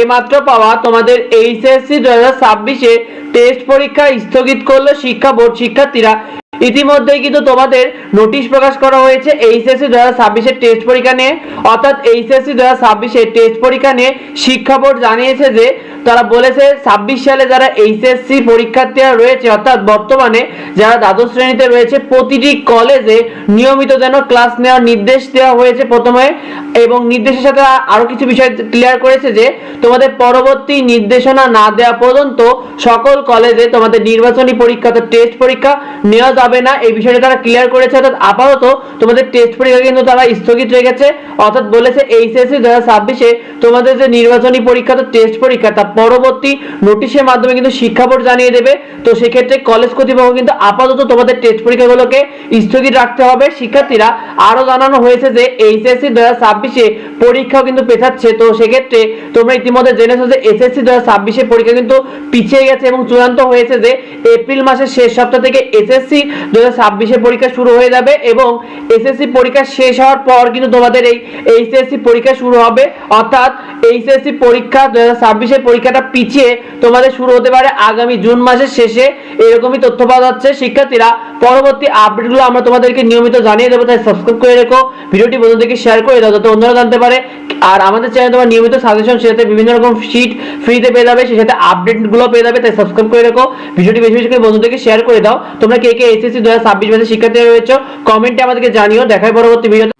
এইমাত্র পাওয়া তোমাদের এইচএসসি দু হাজার ছাব্বিশে টেস্ট পরীক্ষা স্থগিত করল শিক্ষা বোর্ড শিক্ষার্থীরা। ইতিমধ্যেই কিন্তু তোমাদের নোটিশ প্রকাশ করা হয়েছে এইচএসসি দু হাজার ছাব্বিশের টেস্ট পরীক্ষা নিয়ে। অর্থাৎ এইচএসসি দু হাজার ছাব্বিশের টেস্ট পরীক্ষা নিয়ে শিক্ষা বোর্ড জানিয়েছে যে, তারা বলেছে ছাব্বিশ সালে যারা এইচএসসি পরীক্ষার্থীরা রয়েছে, অর্থাৎ বর্তমানে যারা দ্বাদশ শ্রেণীতে রয়েছে, প্রতিটি কলেজে নিয়মিত যেন ক্লাস নেওয়ার নির্দেশ দেওয়া হয়েছে প্রথমে। এবং নির্দেশের সাথে আ- আরও কিছু বিষয় ক্লিয়ার করেছে যে, তোমাদের পরবর্তী নির্দেশনা না দেওয়া পর্যন্ত সকল কলেজে তোমাদের নির্বাচনী পরীক্ষা তো টেস্ট পরীক্ষা নেওয়া যাবে না, এই বিষয়টা তারা ক্লিয়ার করেছে, অর্থাৎ আপাতত তোমাদের টেস্ট পরীক্ষা কিন্তু তারা স্থগিত রেখেছে, অর্থাৎ বলেছে এইচএসসি দু হাজার ছাব্বিশে তোমাদের যে নির্বাচনী পরীক্ষা, তো টেস্ট পরীক্ষা, তা পরবর্তী নোটিশের মাধ্যমে কিন্তু শিক্ষা বোর্ড জানিয়ে দেবে। তো সেক্ষেত্রে কলেজ কর্তৃপক্ষ কিন্তু আপাতত তোমাদের টেস্ট পরীক্ষাগুলোকে স্থগিত রাখতে হবে। শিক্ষার্থীরা আরও জানানো হয়েছে যে এইচএসসি দু হাজার ছাব্বিশে পরীক্ষাও কিন্তু পেছাচ্ছে, তো সেক্ষেত্রে তোমরা ইতিমধ্যে জেনেছো যে এসএসসি দু হাজার ছাব্বিশে পরীক্ষা কিন্তু পিছিয়ে গেছে এবং চূড়ান্ত হয়েছে যে এপ্রিল মাসের শেষ সপ্তাহ থেকে এসএসসি দু হাজার পরীক্ষা শুরু হয়ে যাবে এবং এসএসসি পরীক্ষা শেষ হওয়ার পর কিন্তু তোমাদের এই এইচএসসি পরীক্ষা শুরু হবে। অর্থাৎ এইচএসসি পরীক্ষা দু হাজার পরীক্ষাটা পিছিয়ে তোমাদের শুরু হতে পারে আগামী জুন মাসের শেষে। এরকমই তথ্য পাওয়া যাচ্ছে। শিক্ষার্থীরা পরবর্তী আপডেটগুলো আমরা তোমাদেরকে নিয়মিত জানিয়ে দেবো, তাই সাবস্ক্রাইব করে রেখো। ভিডিওটি বন্ধুদেরকে শেয়ার করে দাও, যাতে অন্যরা জানতে পারে। আর আমাদের চ্যানেলে তোমার নিয়মিত সাজেশন সেটাতে বিভিন্ন রকম শিট ফ্রিতে পেয়ে যাবে সেটাতে আপডেটগুলো পেয়ে যাবে, তাই সাবস্ক্রাইব করে রেখো। ভিডিওটি বেশি বেশি করে বন্ধুদেরকে শেয়ার করে দাও। তোমরা কে কে এসএসসি দু হাজার ছাব্বিশ ব্যাচের শিক্ষার্থী রয়েছে কমেন্টে আমাদেরকে জানিও। দেখায় পরবর্তী ভিডিও